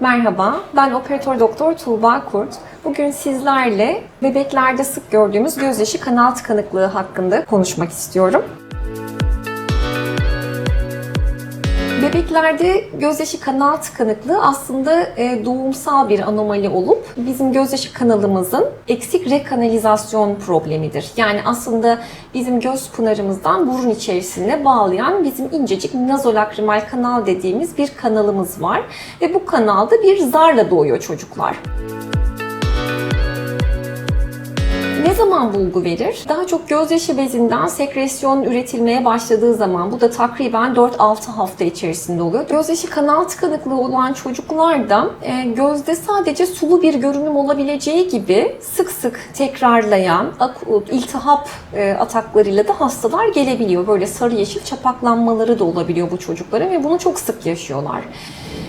Merhaba, ben operatör doktor Tuğba Kurt. Bugün sizlerle bebeklerde sık gördüğümüz gözyaşı kanal tıkanıklığı hakkında konuşmak istiyorum. Bebeklerde gözyaşı kanal tıkanıklığı aslında e, doğumsal bir anomali olup bizim gözyaşı kanalımızın eksik rekanalizasyon problemidir. Yani aslında bizim göz pınarımızdan burun içerisine bağlayan bizim incecik nazolakrimal kanal dediğimiz bir kanalımız var ve bu kanalda bir zarla doğuyor çocuklar. Ne zaman bulgu verir? Daha çok gözyaşı bezinden sekresyon üretilmeye başladığı zaman, bu da takriben 4-6 hafta içerisinde oluyor. Gözyaşı kanal tıkanıklığı olan çocuklarda e, gözde sadece sulu bir görünüm olabileceği gibi sık sık tekrarlayan akut iltihap e, ataklarıyla da hastalar gelebiliyor. Böyle sarı yeşil çapaklanmaları da olabiliyor bu çocukların ve bunu çok sık yaşıyorlar.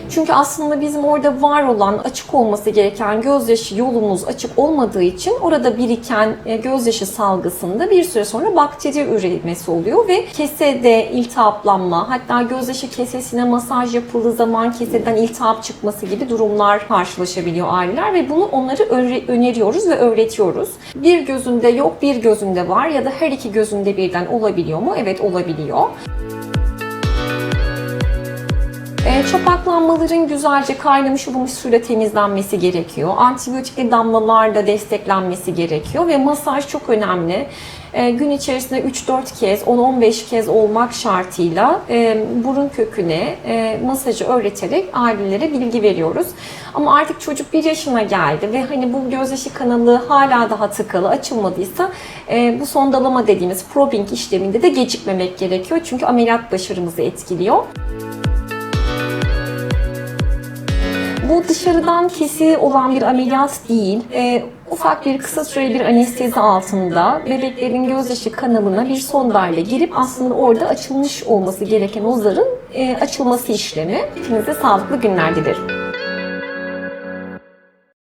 Çünkü aslında bizim orada var olan açık olması gereken gözyaşı yolumuz açık olmadığı için orada biriken e, gözyaşı salgısında bir süre sonra bakteri üremesi oluyor ve kesede iltihaplanma hatta gözyaşı kesesine masaj yapıldığı zaman keseden iltihap çıkması gibi durumlar karşılaşabiliyor aileler ve bunu onları öneriyoruz ve öğretiyoruz. Bir gözünde yok bir gözünde var ya da her iki gözünde birden olabiliyor mu? Evet olabiliyor. Çapaklanmaların güzelce kaynamış ılımış suyla temizlenmesi gerekiyor. Antibiyotikli damlalarla desteklenmesi gerekiyor ve masaj çok önemli. E, gün içerisinde 3-4 kez, 10-15 kez olmak şartıyla e, burun köküne e, masajı öğreterek ailelere bilgi veriyoruz. Ama artık çocuk 1 yaşına geldi ve hani bu gözyaşı kanalı hala daha tıkalı, açılmadıysa e, bu sondalama dediğimiz probing işleminde de gecikmemek gerekiyor. Çünkü ameliyat başarımızı etkiliyor. Bu dışarıdan kesi olan bir ameliyat değil. Ee, ufak bir kısa süreli bir anestezi altında bebeklerin gözyaşı kanalına bir sondayla girip aslında orada açılmış olması gereken o zarın e, açılması işlemi. Hepinize sağlıklı günler dilerim.